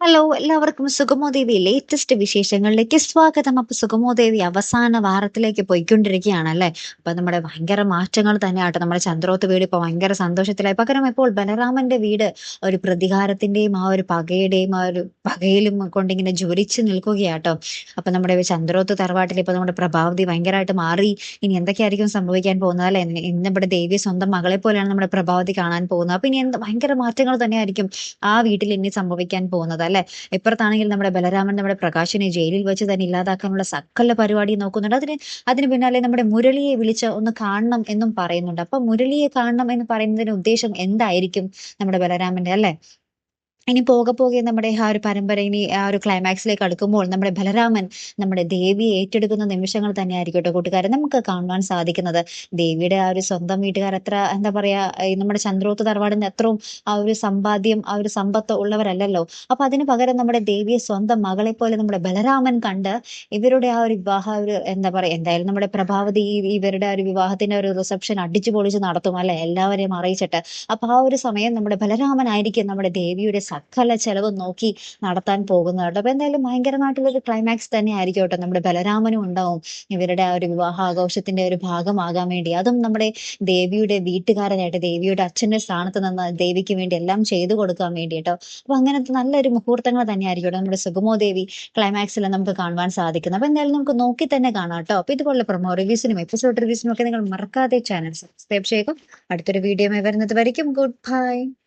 Hello എല്ലാവർക്കും സുഗമോദേവി latest വിശേഷങ്ങളിലേക്ക് സ്വാഗതം. അപ്പൊ സുഗമോദേവി അവസാന വാരത്തിലേക്ക് പോയിക്കൊണ്ടിരിക്കുകയാണ് അല്ലെ? അപ്പൊ നമ്മുടെ ഭയങ്കര മാറ്റങ്ങൾ തന്നെയാട്ടോ. നമ്മുടെ ചന്ദ്രോത്ത് വീട് ഇപ്പൊ ഭയങ്കര സന്തോഷത്തിലായി. പകരം ഇപ്പോൾ ബലരാമന്റെ വീട് ഒരു പ്രതികാരത്തിന്റെയും ആ ഒരു പകയുടെയും ആ ഒരു പകയിലും കൊണ്ടിങ്ങനെ ജ്വലിച്ചു നിൽക്കുകയാട്ടോ. അപ്പൊ നമ്മുടെ ചന്ദ്രോത്ത് തറവാട്ടിൽ ഇപ്പൊ നമ്മുടെ പ്രഭാവതി ഭയങ്കരമായിട്ട് മാറി. ഇനി എന്തൊക്കെയായിരിക്കും സംഭവിക്കാൻ പോകുന്നത് അല്ലെ? ഇന്ന് ഇവിടെ ദേവി സ്വന്തം മകളെ പോലെയാണ് നമ്മുടെ പ്രഭാവതി കാണാൻ പോകുന്നത്. അപ്പൊ ഇനി എന്ത് ഭയങ്കര മാറ്റങ്ങൾ തന്നെയായിരിക്കും ആ വീട്ടിൽ ഇനി സംഭവിക്കാൻ പോകുന്നത് അല്ലെ? ഇപ്പുറത്താണെങ്കിൽ നമ്മുടെ ബലരാമൻ നമ്മുടെ പ്രകാശിനെ ജയിലിൽ വെച്ച് തന്നെ ഇല്ലാതാക്കാനുള്ള സകല പരിപാടി നോക്കുന്നുണ്ട്. അതിന് അതിന് പിന്നാലെ നമ്മുടെ മുരളിയെ വിളിച്ച് ഒന്ന് കാണണം എന്നും പറയുന്നുണ്ട്. അപ്പൊ മുരളിയെ കാണണം എന്ന് പറയുന്നതിന് ഉദ്ദേശം എന്തായിരിക്കും നമ്മുടെ ബലരാമന്റെ അല്ലെ? ഇനി പോകെ പോകെ നമ്മുടെ ആ ഒരു പരമ്പര ഇനി ആ ഒരു ക്ലൈമാക്സിലേക്ക് അടുക്കുമ്പോൾ നമ്മുടെ ബലരാമൻ നമ്മുടെ ദേവിയെ ഏറ്റെടുക്കുന്ന നിമിഷങ്ങൾ തന്നെ ആയിരിക്കട്ടെ കൂട്ടുകാരെ. നമുക്ക് കാണുവാൻ സാധിക്കുന്നത് ദേവിയുടെ ആ ഒരു സ്വന്തം വീട്ടുകാർ അത്ര എന്താ പറയാ നമ്മുടെ ചന്ദ്രോത്ത് തറവാടിന്റെ അത്രയും ആ ഒരു സമ്പാദ്യം ആ ഒരു സമ്പത്ത് ഉള്ളവരല്ലല്ലോ. അപ്പൊ അതിന് പകരം നമ്മുടെ ദേവിയെ സ്വന്തം മകളെ പോലെ നമ്മുടെ ബലരാമൻ കണ്ട് ഇവരുടെ ആ ഒരു വിവാഹ ഒരു എന്താ പറയാ എന്തായാലും നമ്മുടെ പ്രഭാവതി ഇവരുടെ ആ ഒരു വിവാഹത്തിന്റെ ഒരു റിസപ്ഷൻ അടിച്ചു പൊളിച്ച് നടത്തും അല്ലെ? എല്ലാവരെയും അറിയിച്ചിട്ട്. അപ്പൊ ആ ഒരു സമയം നമ്മുടെ ബലരാമൻ ബലരാമനായിരിക്കും നമ്മുടെ ദേവിയുടെ സകല ചെലവ് നോക്കി നടത്താൻ പോകുന്നത് കേട്ടോ അപ്പൊ എന്തായാലും ഭയങ്കരമായിട്ടുള്ളൊരു ക്ലൈമാക്സ് തന്നെ ആയിരിക്കും കേട്ടോ. നമ്മുടെ ബലരാമനും ഉണ്ടാവും. ഇവരുടെ ആ ഒരു വിവാഹാഘോഷത്തിന്റെ ഒരു ഭാഗമാകാൻ വേണ്ടി. അതും നമ്മുടെ ദേവിയുടെ വീട്ടുകാരനായിട്ട് ദേവിയുടെ അച്ഛന്റെ സ്ഥാനത്ത് നിന്ന് ദേവിക്ക് വേണ്ടി എല്ലാം ചെയ്തു കൊടുക്കാൻ വേണ്ടി കേട്ടോ. അപ്പൊ അങ്ങനത്തെ നല്ലൊരു മുഹൂർത്തങ്ങൾ തന്നെ ആയിരിക്കും നമ്മുടെ സുഗമോ ദേവി ക്ലൈമാക്സിൽ നമുക്ക് കാണുവാൻ സാധിക്കുന്നത്. അപ്പൊ എന്തായാലും നമുക്ക് നോക്കി തന്നെ കാണാം കേട്ടോ. അപ്പൊ ഇതുപോലെ പ്രൊമോ റിവ്യൂസിനും എപ്പിസോഡ് റിവ്യൂസിനും ഒക്കെ നിങ്ങൾ മറക്കാതെ ചാനൽ സബ്സ്ക്രൈബ് ചെയ്യുക. അടുത്തൊരു വീഡിയോ വരുന്നത് വരയ്ക്കും. Good bye